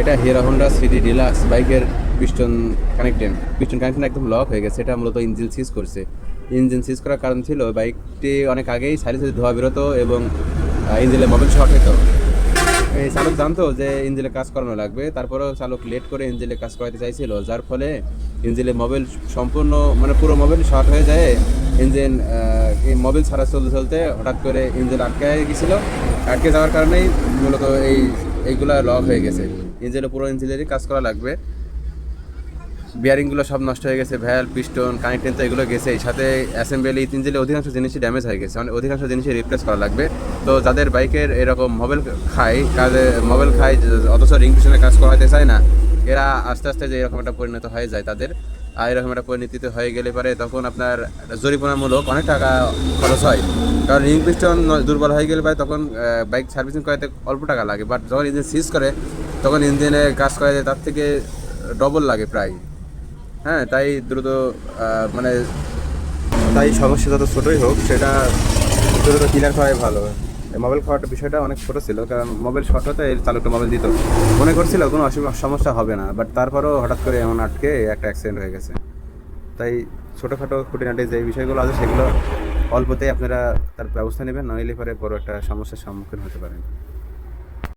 এটা Hero Honda CD Deluxe বাইকের piston কানেক্টেন পিস্টন কানেকশন একদম লক হয়ে গেছে। এটা মূলত ইঞ্জিন সিজ করছে। ইঞ্জিন সিজ করার কারণ ছিল বাইকটি অনেক আগেই সাইডে সাইডে ধোয়া বেরোতো এবং ইঞ্জিনে মোবাইল শর্ট হতো। এই চালক জানতো যে ইঞ্জিনে কাজ করানো লাগবে। তারপরেও চালক লেট করে ইঞ্জিনে কাজ করাতে চাইছিল, যার ফলে ইঞ্জিনে মোবাইল সম্পূর্ণ মানে পুরো মোবাইল শর্ট হয়ে যায়। ইঞ্জিন মোবাইল ছাড়া চলতে চলতে হঠাৎ করে ইঞ্জিন আটকে গেছিল। আটকে যাওয়ার কারণেই মূলত এই এইগুলা লক হয়ে গেছে। ইঞ্জিনে পুরো ইঞ্জিনেরই কাজ করা লাগবে। বিয়ারিংগুলো সব নষ্ট হয়ে গেছে ভ্যাল পিস্টন কানেক্টেন তো এগুলো গেছেই। সাথে অ্যাসেম্বলি ইঞ্জিনের অধিকাংশ জিনিসই ড্যামেজ হয়ে গেছে। মানে অধিকাংশ জিনিসই রিপ্লেস করা লাগবে। তো যাদের বাইকের এরকম মোবাইল খায় কাজে মোবাইল খায়, অথচ রিং পিছনে কাজ করাতে চায় না, এরা আস্তে আস্তে যে এরকম একটা পরিণত হয়ে যায় তাদের। এরকম একটা পরিণতিতে হয়ে গেলে পরে তখন আপনার জরিমানামূলক অনেক টাকা খরচ হয়। কারণ রিং পিস্টন দুর্বল হয়ে গেলে পরে তখন বাইক সার্ভিসিং করাতে অল্প টাকা লাগে। বাট যখন ইঞ্জিন সিজ করে, তখন ইঞ্জিনে কাজ করা যায় তার থেকে ডবল লাগে প্রায়। হ্যাঁ তাই দ্রুত মানে তাই সমস্যা যত ছোটোই হোক, সেটা দ্রুত ক্লিয়ার করাই ভালো। মোবাইল খাওয়ার বিষয়টা অনেক ছোটো ছিল, কারণ মোবাইল শর্ট হতে এর চালকটা মোবাইল দিত। মনে করছিল কোনো সমস্যা হবে না বাট তারপরও হঠাৎ করে এমন আটকে একটা অ্যাক্সিডেন্ট হয়ে গেছে। তাই ছোটোখাটো খুঁটিনাটি যে বিষয়গুলো আছে সেগুলো অল্পতেই আপনারা তার ব্যবস্থা নেবেন, নইলে পরে বড় একটা সমস্যার সম্মুখীন হতে পারেন।